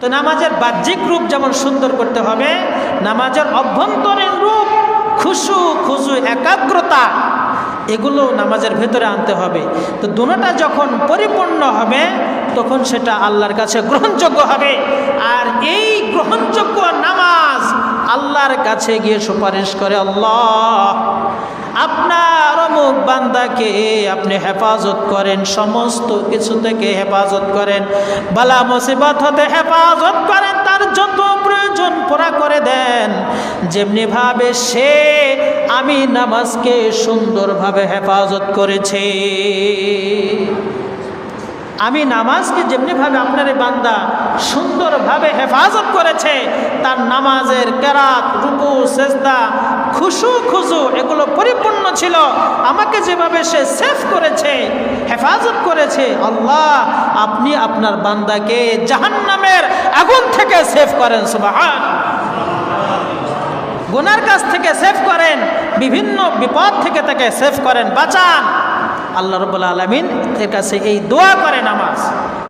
তো নামাজের বাহ্যিক রূপ যেমন সুন্দর করতে হবে, নামাজের অভ্যন্তরীণ রূপ, খুশু খুশু একাগ্রতা, এগুলো নামাজের ভেতরে আনতে হবে। তো দুটোটা যখন পরিপূর্ণ হবে, তখন সেটা আল্লাহর কাছে গ্রহণযোগ্য হবে। আর এই গ্রহণযোগ্য নামাজ আল্লাহর কাছে গিয়ে সুপারিশ করে আল্লাহ, আপনার বান্দাকে আপনি হেফাজত করেন, সমস্ত কিছু থেকে হেফাজত করেন। বালা মুসিবত হতে হেফাজত করেন, তার যত প্রয়োজন পুরা করে দেন। যেমনিভাবে সে আমি নামাজকে সুন্দরভাবে হেফাজত করেছে। আমি নামাজকে যেমনিভাবে আপনার বান্দা সুন্দরভাবে হেফাজত করেছে, তার নামাজের কেরাত, রুকু, সেজদা, খুশু খুশু এগুলো পরিপূর্ণ ছিল। আমাকে যেভাবে সে সেফ করেছে, হেফাজত করেছে, আল্লাহ, আপনি আপনার বান্দাকে জাহান্নামের আগুন থেকে সেভ করেন, সুবাহান। গুনার কাছ থেকে সেভ করেন, বিভিন্ন বিপদ থেকে তাকে সেভ করেন, বাঁচান। আল্লাহ রবুল্লা আলমিন এর কাছে এই দোয়া করে নামাজ।